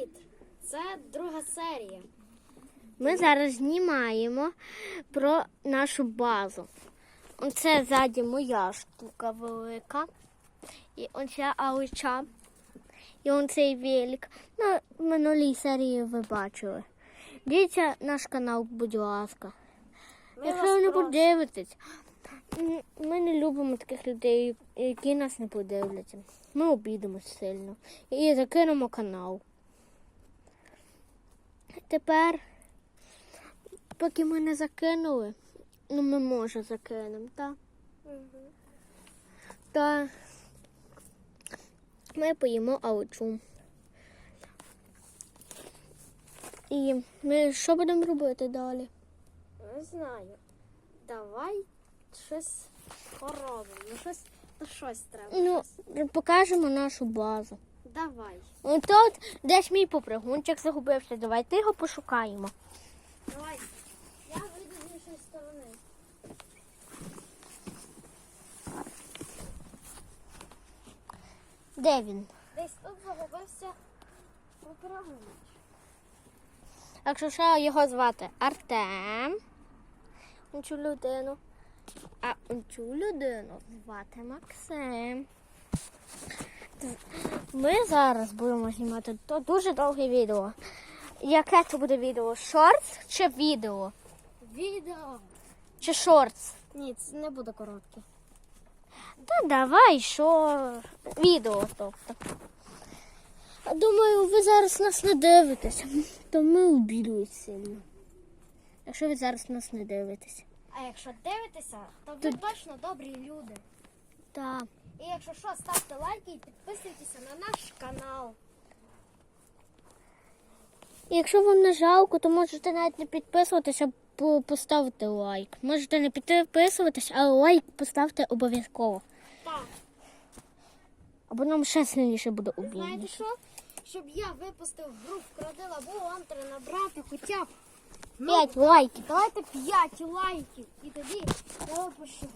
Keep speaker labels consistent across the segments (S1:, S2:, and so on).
S1: Привіт! Це друга серія.
S2: Ми зараз знімаємо про нашу базу. Оце ззаді моя штука велика. І оця алича. І он цей велик. На минулій серії ви бачили. Дивіться наш канал, будь ласка.
S1: Ми
S2: Якщо ви не подивитесь, ми не любимо таких людей, які нас не подивляться. Ми обідемось сильно. І закинемо канал. Тепер, поки ми не закинули, ну ми може закинемо, так? Та ми поїмо алчу. І ми що будемо робити далі?
S1: Не знаю. Давай щось поробимо. Ну, щось, ну, щось треба.
S2: Ну, покажемо нашу базу.
S1: Давай.
S2: Тут десь мій попригунчик загубився. Давайте його пошукаємо.
S1: Давай. Я вийду з іншої сторони.
S2: Де він?
S1: Десь тут загубився поперегоник.
S2: Якщо що його звати Артем. Цю людину. А цю людину звати Максим. Ми зараз будемо знімати то дуже довге відео. Яке це буде відео? Шортс чи відео?
S1: Відео.
S2: Чи шортс?
S1: Ні, це не буде коротке.
S2: Та давай, що відео, тобто. Думаю, ви зараз нас не дивитесь, то ми обідують сильно. Якщо ви зараз нас не дивитесь.
S1: А якщо дивитеся, то ви точно добрі люди.
S2: Так.
S1: І якщо що, ставте лайки і підписуйтеся на наш канал.
S2: І якщо вам не жалко, то можете навіть не підписуватися, поставити лайк. Можете не підписуватись, але лайк поставте обов'язково.
S1: Так.
S2: Або нам ще сильніше буде
S1: Знаєте що? Щоб я випустив гру вкрадила, було вам треба набрати хоча б
S2: П'ять лайків.
S1: Давайте 5 лайків. І тоді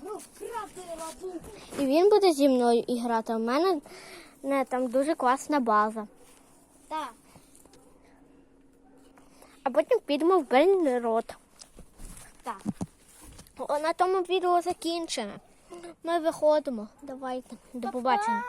S1: гру вкрадила бу.
S2: І він буде зі мною і грати. У мене не, там дуже класна база.
S1: Так.
S2: А потім підемо в Бельнерот.
S1: Так.
S2: О, На тому відео закінчено. Ми виходимо. Давайте. До побачення.